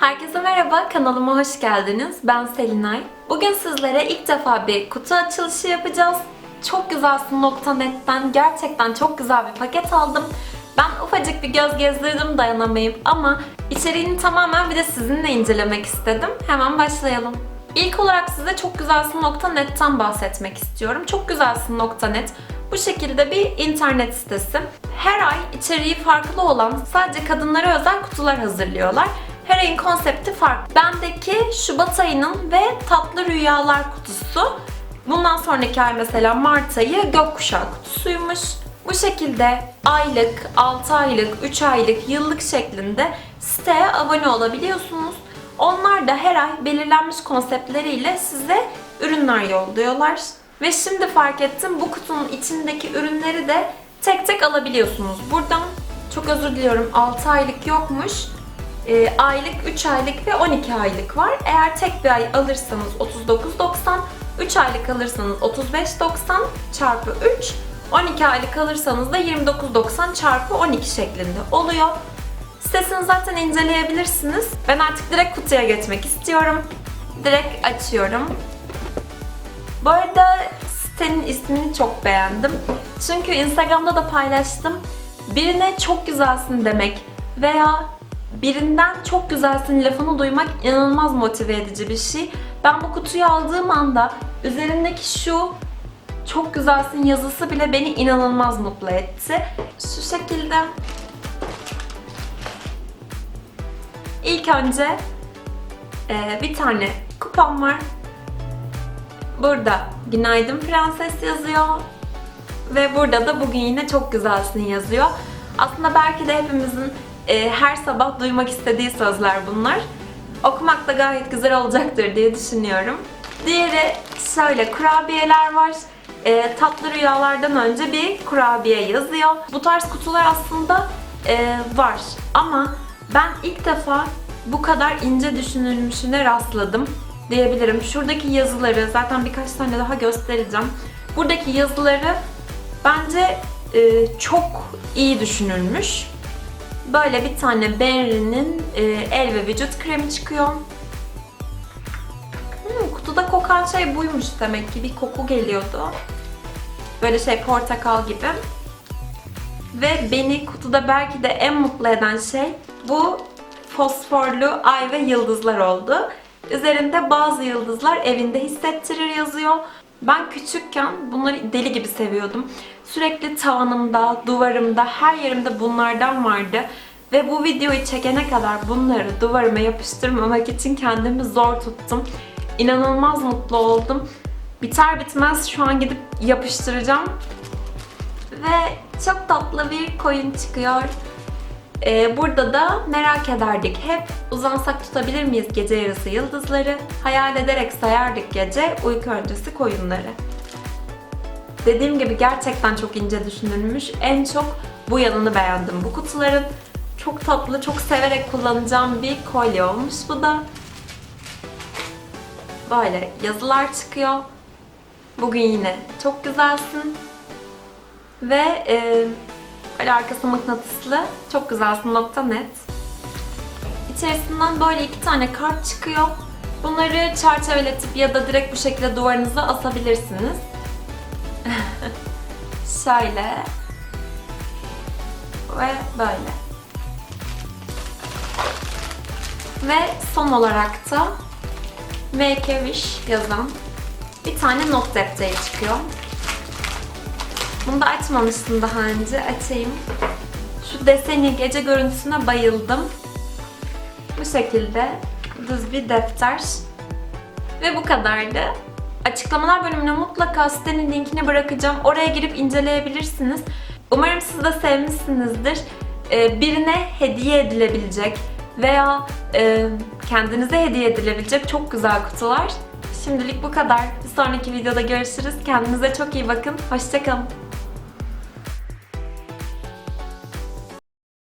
Herkese merhaba, kanalıma hoş geldiniz. Ben Selinay. Bugün sizlere ilk defa bir kutu açılışı yapacağız. Çok güzelsin .net'ten gerçekten çok güzel bir paket aldım. Ben ufacık bir göz gezdirdim dayanamayıp ama içeriğini tamamen bir de sizinle incelemek istedim. Hemen başlayalım. İlk olarak size çok güzelsin .net'ten bahsetmek istiyorum. Çok güzelsin .net bu şekilde bir internet sitesi. Her ay içeriği farklı olan sadece kadınlara özel kutular hazırlıyorlar. Her ayın konsepti farklı. Bendeki Şubat ayının ve Tatlı Rüyalar kutusu. Bundan sonraki ay mesela Mart ayı gökkuşağı kutusuymuş. Bu şekilde aylık, 6 aylık, 3 aylık, yıllık şeklinde siteye abone olabiliyorsunuz. Onlar da her ay belirlenmiş konseptleriyle size ürünler yolluyorlar. Ve şimdi fark ettim bu kutunun içindeki ürünleri de tek tek alabiliyorsunuz. Buradan çok özür diliyorum 6 aylık yokmuş. E, aylık, 3 aylık ve 12 aylık var. Eğer tek bir ay alırsanız 39.90, 3 aylık alırsanız 35.90 çarpı 3, 12 aylık alırsanız da 29.90 çarpı 12 şeklinde oluyor. Sitesini zaten inceleyebilirsiniz. Ben artık direkt kutuya geçmek istiyorum. Direkt açıyorum. Bu arada sitenin ismini çok beğendim. Çünkü Instagram'da da paylaştım. Birine çok güzelsin demek veya birinden çok güzelsin lafını duymak inanılmaz motive edici bir şey. Ben bu kutuyu aldığım anda üzerindeki şu çok güzelsin yazısı bile beni inanılmaz mutlu etti. Şu şekilde ilk önce e, bir tane kupam var. Burada günaydın prenses yazıyor. Ve burada da bugün yine çok güzelsin yazıyor. Aslında belki de hepimizin e, her sabah duymak istediği sözler bunlar. Okumak da gayet güzel olacaktır diye düşünüyorum. Diğeri şöyle kurabiyeler var. E, tatlı rüyalardan önce bir kurabiye yazıyor. Bu tarz kutular aslında e, var ama ben ilk defa bu kadar ince düşünülmüşüne rastladım diyebilirim. Şuradaki yazıları zaten birkaç tane daha göstereceğim. Buradaki yazıları bence e, çok iyi düşünülmüş. Böyle bir tane Benry'nin e, el ve vücut kremi çıkıyor. Hmm, kutuda kokan şey buymuş demek ki bir koku geliyordu. Böyle şey portakal gibi. Ve beni kutuda belki de en mutlu eden şey bu fosforlu ay ve yıldızlar oldu. Üzerinde bazı yıldızlar evinde hissettirir yazıyor. Ben küçükken bunları deli gibi seviyordum. Sürekli tavanımda, duvarımda, her yerimde bunlardan vardı. Ve bu videoyu çekene kadar bunları duvarıma yapıştırmamak için kendimi zor tuttum. İnanılmaz mutlu oldum. Biter bitmez şu an gidip yapıştıracağım. Ve çok tatlı bir koyun çıkıyor. Ee, burada da merak ederdik hep uzansak tutabilir miyiz gece yarısı yıldızları, hayal ederek sayardık gece uyku öncesi koyunları. Dediğim gibi gerçekten çok ince düşünülmüş. En çok bu yanını beğendim bu kutuların. Çok tatlı, çok severek kullanacağım bir kolye olmuş bu da. Böyle yazılar çıkıyor. Bugün yine çok güzelsin. Ve e, Böyle arkası mıknatıslı. Çok güzelsin .net. İçerisinden böyle iki tane kart çıkıyor. Bunları çerçeveletip ya da direkt bu şekilde duvarınıza asabilirsiniz. Şöyle. Ve böyle. Ve son olarak da Make a Wish yazan bir tane not defteri çıkıyor. Bunu da açmamıştım daha önce. Açayım. Şu deseni, gece görüntüsüne bayıldım. Bu şekilde düz bir defter. Ve bu kadardı. Açıklamalar bölümüne mutlaka sitenin linkini bırakacağım. Oraya girip inceleyebilirsiniz. Umarım siz de sevmişsinizdir. Ee, birine hediye edilebilecek veya e, kendinize hediye edilebilecek çok güzel kutular. Şimdilik bu kadar. Bir sonraki videoda görüşürüz. Kendinize çok iyi bakın. Hoşçakalın.